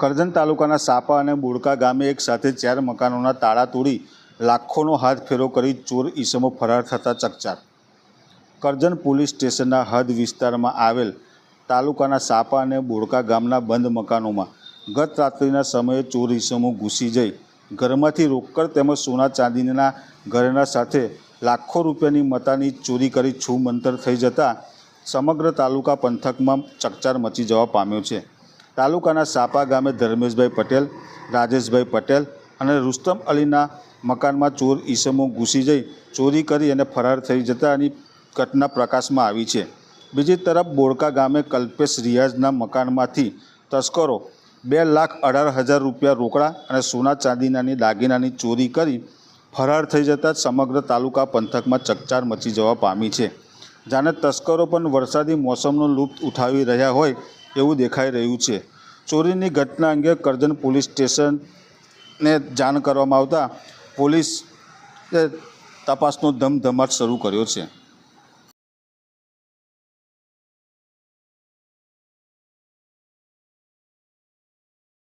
કરજણ તાલુકાના સાપા અને બોડકા ગામે એક સાથે ચાર મકાનોના તાળા તોડી લાખોનો હાથ ફેરો કરી ચોર ઈસમો ફરાર થતા ચકચાર. કરજણ પોલીસ સ્ટેશનના હદ વિસ્તારમાં આવેલ તાલુકાના સાપા અને બોડકા ગામના બંધ મકાનોમાં ગત રાત્રિના સમયે ચોર ઈસમો ઘૂસી જઈ ઘરમાંથી રોકડ તેમજ સોના ચાંદીના ઘરેણા સાથે લાખો રૂપિયાની મતાની ચોરી કરી છૂમંતર થઈ જતાં સમગ્ર તાલુકા પંથકમાં ચકચાર મચી જવા પામ્યો છે. તાલુકાના સાપા ગામે ધર્મેશભાઈ પટેલ, રાજેશભાઈ પટેલ અને રુસ્તમ અલીના મકાનમાં ચોર ઈસમો ઘૂસી જઈ ચોરી કરી અને ફરાર થઈ જતાની ઘટના પ્રકાશમાં આવી છે. બીજી તરફ બોડકા ગામે કલ્પેશ રિયાઝના મકાનમાંથી તસ્કરો બે લાખ અઢાર હજાર રૂપિયા રોકડા અને સોના ચાંદીનાની દાગીનાની ચોરી કરી ફરાર થઈ જતાં સમગ્ર તાલુકા પંથકમાં ચકચાર મચી જવા પામી છે. જાણે તસ્કરો પણ વરસાદી મોસમનો લુપ્ત ઉઠાવી રહ્યા હોય એવું દેખાઈ રહ્યું છે. ચોરીની ઘટના અંગે કરજણ પોલીસ સ્ટેશનને જાણ કરવામાં આવતા પોલીસે તપાસનો ધમધમાટ શરૂ કર્યો છે.